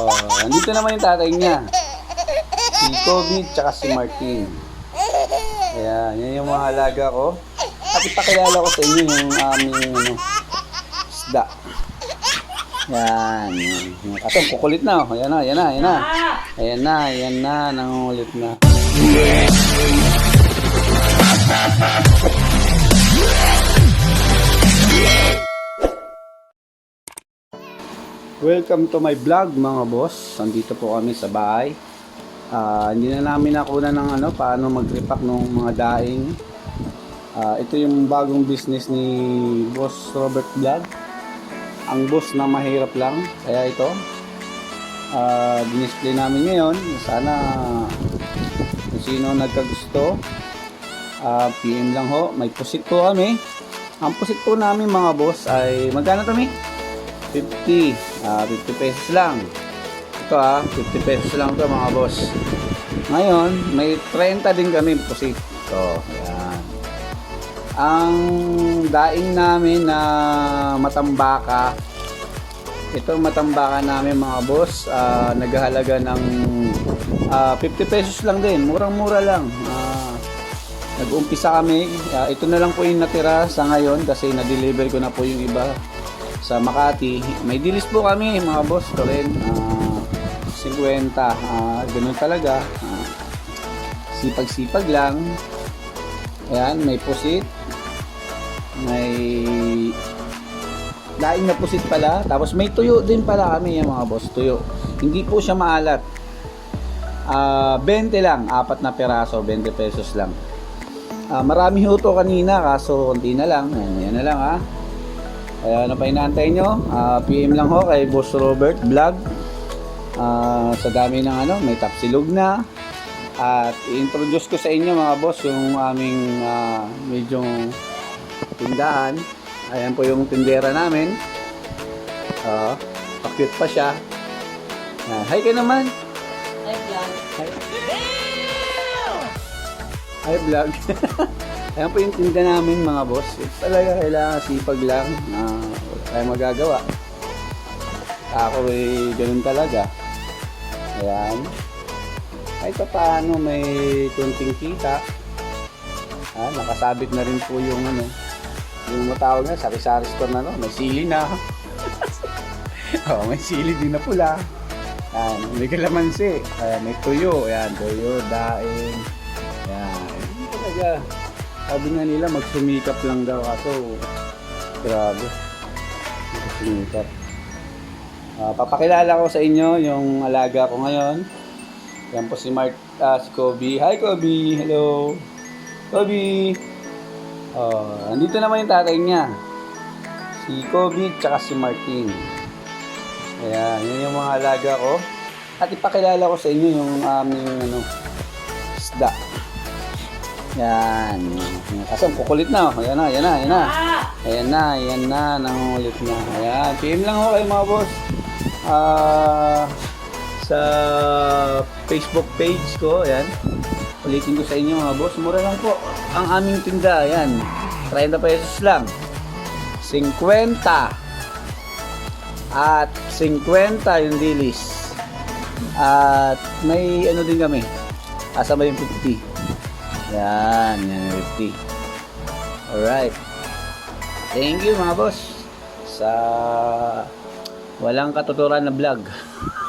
Oh, nandito naman yung tatay niya. Si Kobe tsaka si Martin. Ayan, yan yung mga alaga ko. At ipakilala ko sa inyo yung aming ano, isda. Yan. Kaso kukulit na. Oh. Ayan na, ayan na, ayan na. Ayan na, ayan na, nangungulit na. Welcome to my vlog mga boss. Nandito po kami sa bahay. Ah, hindi na namin nakuna ng ano, paano mag-repack ng mga daing. Ah, ito yung bagong business ni Boss Robert Vlog. Ang boss na mahirap lang. Kaya ito. Ah, dinisplay namin ngayon. Sana kung sino nagkagusto. ah, PM lang ho. May pusit po kami. Ang pusit po namin mga boss ay magkano to mi? 50. Ah, 50 pesos lang. Ito ah, 50 pesos lang to mga boss. Ngayon, may 30 din kami pusit. Ito, yan. Ang daing namin na matambaka, ito matambaka namin mga boss, ah, naghahalaga ng ah, 50 pesos lang din. Murang-mura lang. Ah, nag-umpisa kami. Ah, ito na lang po yung natira sa ngayon kasi na-deliver ko na po yung iba sa Makati. May dilis po kami mga boss ko rin. Ah, 50. Ah, ganun talaga. Ah, sipag-sipag lang. Ayan, may pusit. May laing na pusit pala. Tapos may tuyo din pala kami yung mga boss. Tuyo. Hindi po siya maalat. Ah, 20 lang. Apat na peraso. 20 pesos lang. Ah, marami ho to kanina kaso konti na lang. Ayan, yan na lang ha. Kaya ano pa inaantay nyo? Ah, PM lang ho kay Boss Robert Vlog. Ah, sa dami ng ano, may tapsilog na. At i-introduce ko sa inyo mga boss yung aming ah, medyo tindahan. Ayan po yung tindera namin. Ah, pa-cute pa siya. Ah, hi ka naman. Ay, vlog. Hi vlog. Ayan po yung tinda namin mga boss. Ito talaga kailangan sipag lang. na wala tayong magagawa. Ako eh, ganun talaga. Ayan. Kahit pa paano may kunting kita. Ah, nakasabit na rin po yung ano, yung matawag na, sari-sari store na no, may sili na. oh, may sili din na pula. Ayan, may kalamansi. Ayan, may tuyo. Ayan, tuyo, daing. Ayan, talaga. Sabi nga nila, magsumikap lang daw. Kaso, grabe. Magsumikap. Ah, papakilala ko sa inyo yung alaga ko ngayon. Yan po si Mark, ah, si Kobe. Hi Kobe! Hello! Kobe! Oh, andito naman yung tatay niya. Si Kobe tsaka si Martin. Ayan, yun yung mga alaga ko. At ipakilala ko sa inyo yung aming ano, isda. Yan. Kaso kukulit na. oh. Ayan na, ayan na, ayan na. Ayan na, ayan na. Nangungulit na. Ayan. PM lang ako kayo mga boss. Ah, sa Facebook page ko. Ayan. Ulitin ko sa inyo mga boss. Mura lang po. Ang aming tinda. Ayan. 30 pesos lang. 50. At 50 yung dilis. At may ano din kami. Kasama yung 50. Yan, yan 50. Alright. Thank you mga boss sa walang katuturan na vlog.